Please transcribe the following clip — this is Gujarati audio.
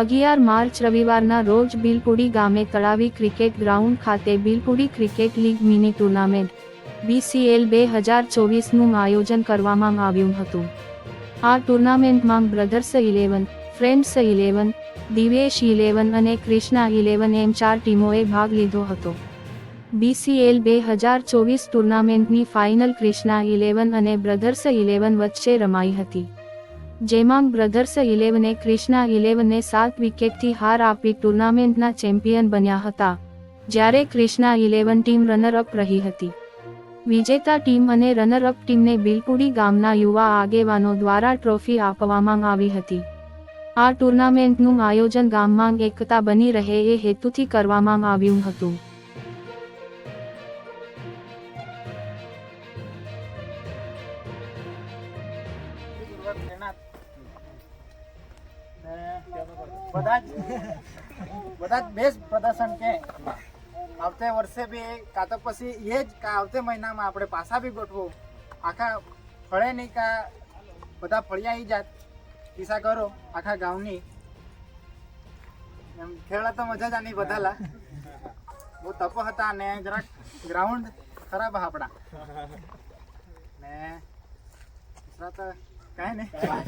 અગિયાર માર્ચ રવિવારના રોજ બિલપુડી ગામે તળાવી ક્રિકેટ ગ્રાઉન્ડ ખાતે Bilpudi cricket league mini tournament, BCL બે હજાર ચોવીસનું આયોજન કરવામાં આવ્યું હતું. આ ટુર્નામેન્ટમાં brothers eleven, friends eleven, Divesh eleven અને ક્રિષ્ના ઇલેવન એમ ચાર ટીમોએ ભાગ લીધો હતો. બીસીએલ બે હજાર ચોવીસ ટુર્નામેન્ટની ફાઇનલ ક્રિષ્ના ઇલેવન અને બ્રધર્સ ઇલેવન વચ્ચે રમાઈ હતી. જેમાં બ્રધર્સ ઇલેવને ક્રિષ્ના ઇલેવનને સાત વિકેટથી હાર આપી ટુર્નામેન્ટના ચેમ્પિયન બન્યા હતા, જ્યારે ક્રિષ્ના ઇલેવન ટીમ રનરઅપ રહી હતી. વિજેતા ટીમ અને રનરઅપ ટીમને બિલપુડી ગામના યુવા આગેવાનો દ્વારા ટ્રોફી આપવામાં આવી હતી. આ ટુર્નામેન્ટનું આયોજન ગામમાં એકતા બની રહે એ હેતુથી કરવામાં આવ્યું હતું. બેસ્ટ પ્રદર્શન કે આવતે વર્ષે બી કાં તો પછી એ જ આવતે મહિનામાં આપણે પાછા બી ગોઠવો. આખા ફળે નહીં કા બધા ફળિયા જાત. પીસા કરો આખા ગામની. એમ ખેડા તો મજા જ આની બધાલા. બહુ તપો હતા ને જરાક ગ્રાઉન્ડ ખરાબ આપણા. ને તો કાંઈ નહીં